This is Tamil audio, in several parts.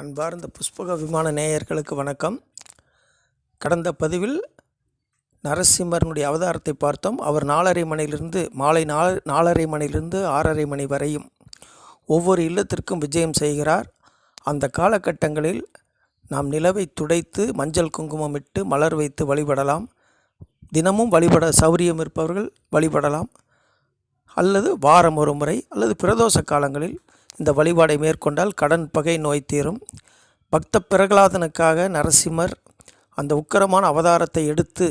அன்பார்ந்த புஷ்பக விமான நேயர்களுக்கு வணக்கம். கடந்த பதிவில் நரசிம்மரனுடைய அவதாரத்தை பார்த்தோம். அவர் நாலரை மணியிலிருந்து மாலை நால நாலரை மணியிலிருந்து ஆறரை மணி வரையும் ஒவ்வொரு இல்லத்திற்கும் விஜயம் செய்கிறார். அந்த காலகட்டங்களில் நாம் நிலவை துடைத்து மஞ்சள் குங்குமம் இட்டு மலர் வைத்து வழிபடலாம். தினமும் வழிபட சௌரியம் இருப்பவர்கள் வழிபடலாம். அல்லது வாரம் ஒரு முறை அல்லது பிரதோஷ காலங்களில் இந்த வழிபாடை மேற்கொண்டால் கடன் பகை நோய் தீரும். பக்த பிரகலாதனுக்காக நரசிம்மர் அந்த உக்கரமான அவதாரத்தை எடுத்து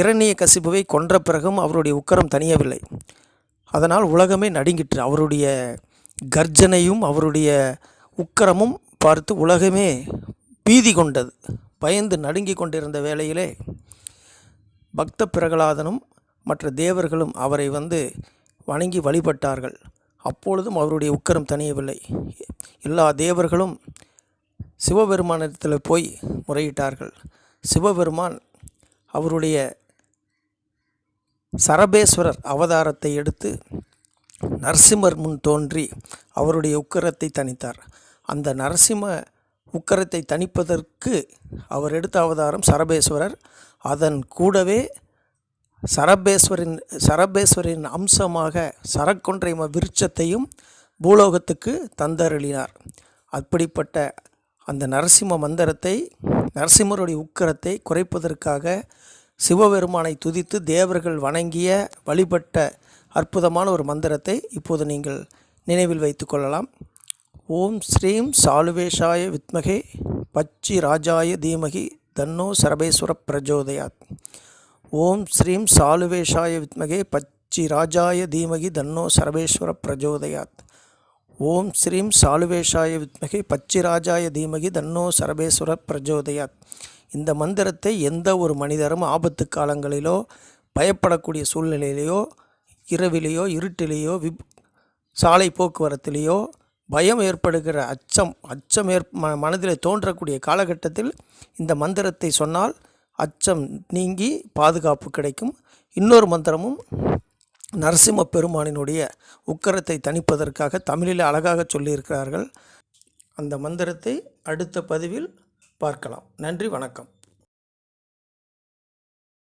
இரணிய கசிபுவை கொன்ற பிறகும் அவருடைய உக்கரம் தனியவில்லை அதனால் உலகமே நடுங்கிற்று. அவருடைய கர்ஜனையும் அவருடைய உக்கரமும் பார்த்து உலகமே பீதி கொண்டது. பயந்து நடுங்கி கொண்டிருந்த வேளையிலே பக்த பிரகலாதனும் மற்ற தேவர்களும் அவரை வந்து வணங்கி வழிபட்டார்கள். அப்பொழுதும் அவருடைய உக்கரம் தணியவில்லை. எல்லா தேவர்களும் சிவபெருமானிடத்தில் போய் முறையிட்டார்கள். சிவபெருமான் அவருடைய சரபேஸ்வரர் அவதாரத்தை எடுத்து நரசிம்மர் முன் தோன்றி அவருடைய உக்கரத்தை தணித்தார். அந்த நரசிம்ம உக்கரத்தை தணிப்பதற்கு அவர் எடுத்த அவதாரம் சரபேஸ்வரர். அதன் கூடவே சரபேஸ்வரின் சரபேஸ்வரின் அம்சமாக சரக்கொன்றை ம- விருட்சத்தையும் பூலோகத்துக்கு தந்தருளினார். அப்படிப்பட்ட அந்த நரசிம்ம மந்திரத்தை நரசிம்மருடைய உக்கரத்தை குறைப்பதற்காக சிவபெருமானை துதித்து தேவர்கள் வணங்கிய வழிபட்ட அற்புதமான ஒரு மந்திரத்தை இப்போது நீங்கள் நினைவில் வைத்து கொள்ளலாம். ஓம் ஸ்ரீம் சாலுவேஷாய வித்மகே பச்சி ராஜாய தீமகி தன்னோ சரபேஸ்வர பிரஜோதயாத். ஓம் ஸ்ரீம் சாலுவேஷாய வித்மகே பச்சி ராஜாய தீமகி தன்னோ சர்வேஸ்வர பிரஜோதயாத். ஓம் ஸ்ரீம் சாலுவேஷாய வித்மகே பச்சிராஜாய தீமகி தன்னோ சர்வேஸ்வர பிரஜோதயாத். இந்த மந்திரத்தை எந்த ஒரு மனிதரும் ஆபத்து காலங்களிலோ பயப்படக்கூடிய சூழ்நிலையிலையோ இரவிலேயோ இருட்டிலேயோ விப் சாலை போக்குவரத்திலேயோ பயம் ஏற்படுகிற அச்சம் அச்சம் ஏற் ம மனதில் தோன்றக்கூடிய காலகட்டத்தில் இந்த மந்திரத்தை சொன்னால் அச்சம் நீங்கி பாதுகாப்பு கிடைக்கும். இன்னொரு மந்திரமும் நரசிம்ம பெருமானினுடைய உக்கரத்தை தணிப்பதற்காக தமிழில் அழகாக சொல்லியிருக்கிறார்கள். அந்த மந்திரத்தை அடுத்த பதிவில் பார்க்கலாம். நன்றி வணக்கம்.